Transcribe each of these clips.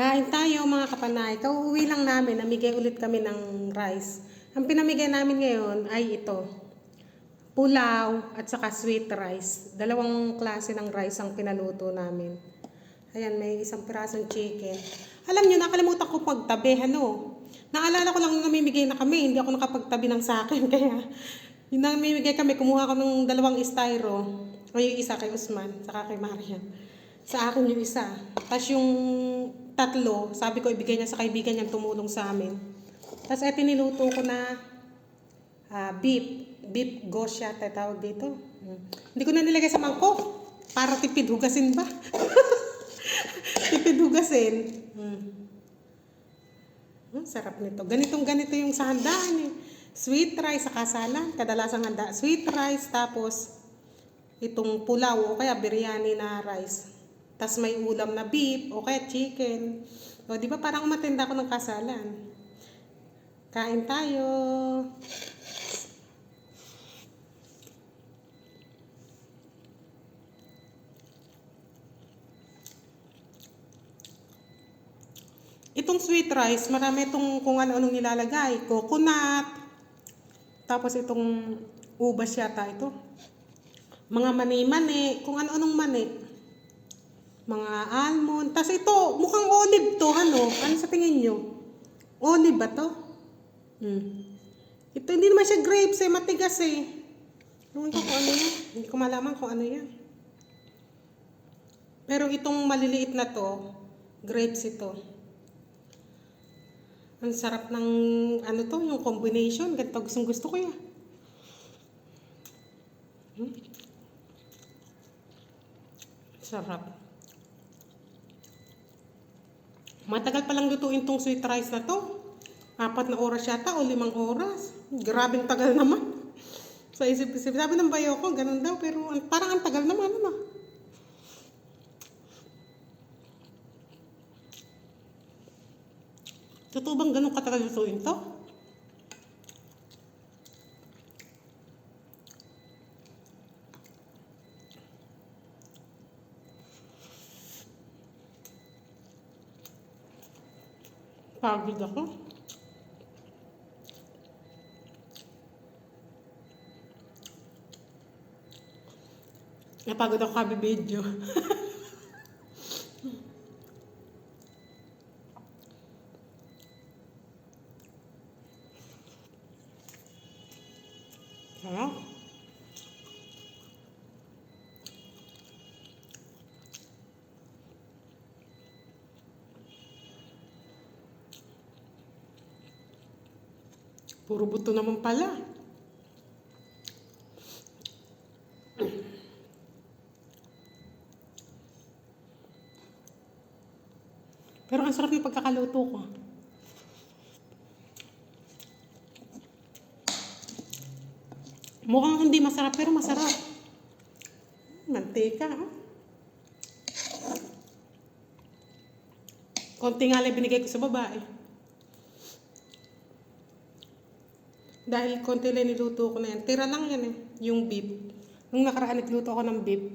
Kain tayo mga kapanay. Kauuwi lang namin, namigay ulit kami ng rice. Ang pinamigay namin ngayon ay ito. Pulaw at saka sweet rice. Dalawang klase ng rice ang pinaluto namin. Ayan, may isang pirasong chicken. Alam nyo, nakalimutan ko pagtabi. Ano? Naalala ko lang nung namimigay na kami. Hindi ako nakapagtabi ng sa akin. Kaya, yung namimigay kami, kumuha ko ng dalawang styro. O yung isa kay Usman, saka kay Marian. Sa akin yung isa. Tapos yung tatlo, sabi ko ibigay niya sa kaibigan niya tumulong sa amin. Tapos eto niluto ko na ah, beef. Beef gosha, tayo tawag dito. Hmm. Hindi ko na nilagay sa mangkok. Para tipid hugasin ba? tipid hugasin. Hmm. Hmm, sarap nito. Ganitong ganito yung sa handaan eh. Sweet rice sa kasalan. Kadalasang handa. Sweet rice tapos itong pulaw o kaya biryani na rice. Tapos may ulam na beef o kaya chicken. O di ba parang umatenda ako ng kasalan. Kain tayo. Itong sweet rice, marami itong kung ano-anong nilalagay. Coconut. Tapos itong ubas yata ito. Mga mani-mani. Kung ano-anong mani. Mga almond. Tapos ito, mukhang olive to. Ano? Ano sa tingin nyo? Olive ba to? Hmm. Ito, hindi naman siya grapes eh. Matigas eh. Ewan ko kung ano yan. Hindi ko malaman kung ano yan. Pero itong maliliit na to, grapes ito. Ang sarap ng ano to, yung combination. Ganito gustong gusto ko yan. Hmm? Sarap. Matagal palang lutuin tong sweet rice na to. Apat na oras yata o limang oras. Grabing tagal naman. Sa isip-isip. Sabi ng bayo ko, ganun daw. Pero ang- parang ang tagal naman. Ano? Totoo bang ganun katagal lutuin to? Pagod ako. Napagod ako kabibidyo. Sarap. Puro buto naman pala. Pero ang sarap ng pagkakaluto ko. Mukhang hindi masarap pero masarap. Mantika. ah. Konti nga lang binigay ko sa babae. Dahil konti lang niluto ko na yan. Tira lang yan eh. Yung beef. Nung nakaraan nagluto ako ng beef,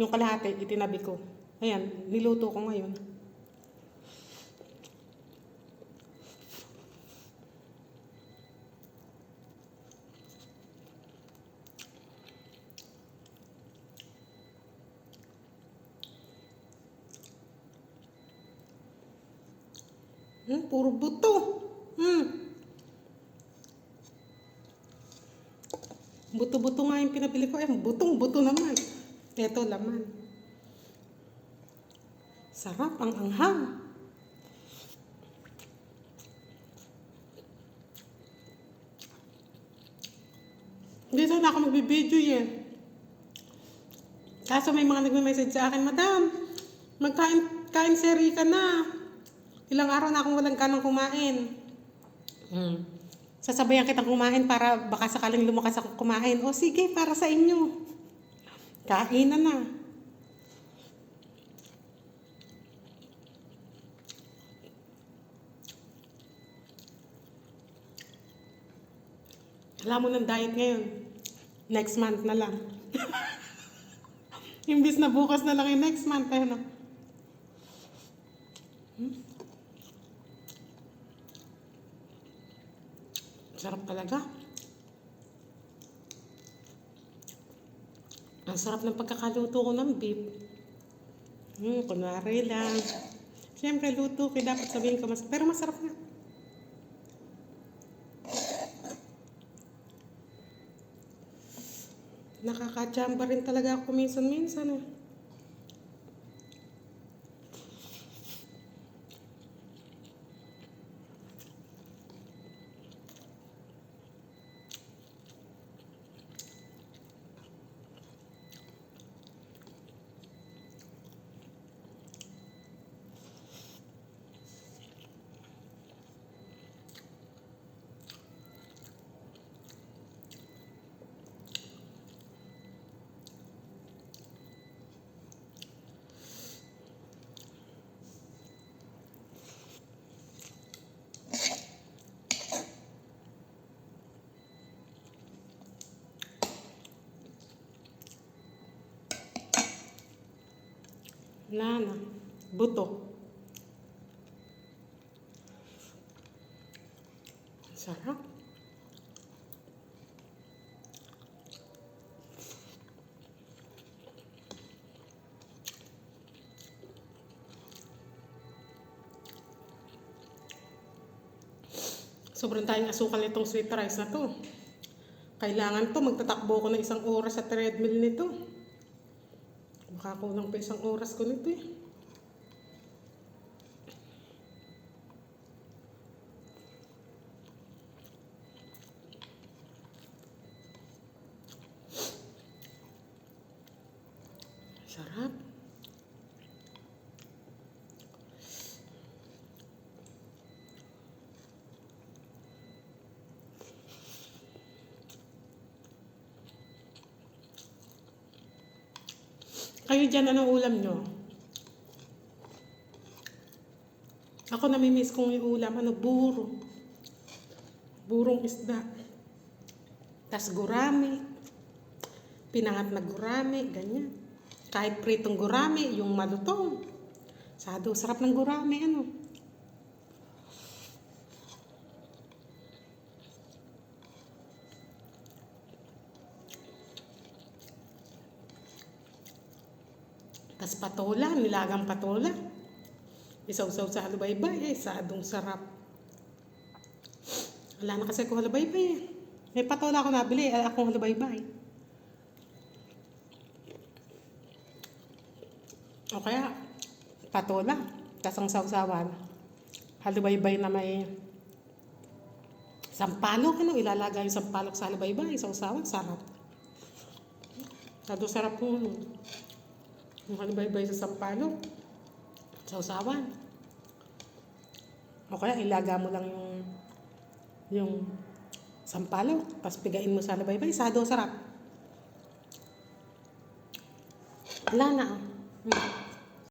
yung kalahati, itinabi ko. Ayan, niluto ko ngayon. Hmm, puro buto. Buto-buto nga yung pinabili ko. Eh, butong-buto naman. Ito, laman. Sarap ang anghang. Hindi sana ako magbibideo yan. Kaso may mga nagme-message sa akin, Madam, magkain kain seri ka na. Ilang araw na akong walang kanang kumain. Hmm. Sasabayan kitang kumain para baka sakaling lumakas ako kumain. O sige, para sa inyo. Kain na na. Alam mo ng diet ngayon. Next month na lang. Imbis na bukas na lang yung next month. Ano? Hmm? Sarap talaga. Ang sarap ng pagkakaluto ko ng beef. Hmm, kunwari lang. Siyempre, luto ko, dapat sabihin ko mas... Pero masarap na. Nakakachamba rin talaga ako minsan-minsan eh. Wala na. Buto. Sarap. Sobrang tayong asukal nitong sweet rice na to. Kailangan to, magtatakbo ko ng isang oras sa treadmill nito. Makakulang pa isang oras ko nito eh. Sarap. Kayo dyan, anong ulam nyo? Ako namimiss kong yung ulam, ano, buro. Burong isda. Tas gurami. Pinangat na gurami, ganyan. Kahit pritong gurami, yung malutong. Sado, sarap ng gurami, ano. Tas patola, nilagang patola. Isaw-saw sa halubaybay, eh, sadong sarap. Wala na kasi ako halubaybay eh. May patola ako nabili, eh, akong halubaybay. O kaya, patola, tas ang sausawan. Halubaybay na may sampalok, ano, ilalagay yung sampalok sa halubaybay, sausawan, sarap. Sado sarap po. Ano. Yung halubaybay sa sampalok, sausawan. O kaya ilaga mo lang yung yung sampalok, tapos pigain mo sa halubaybay, sado sarap. Wala na. ah. Hmm.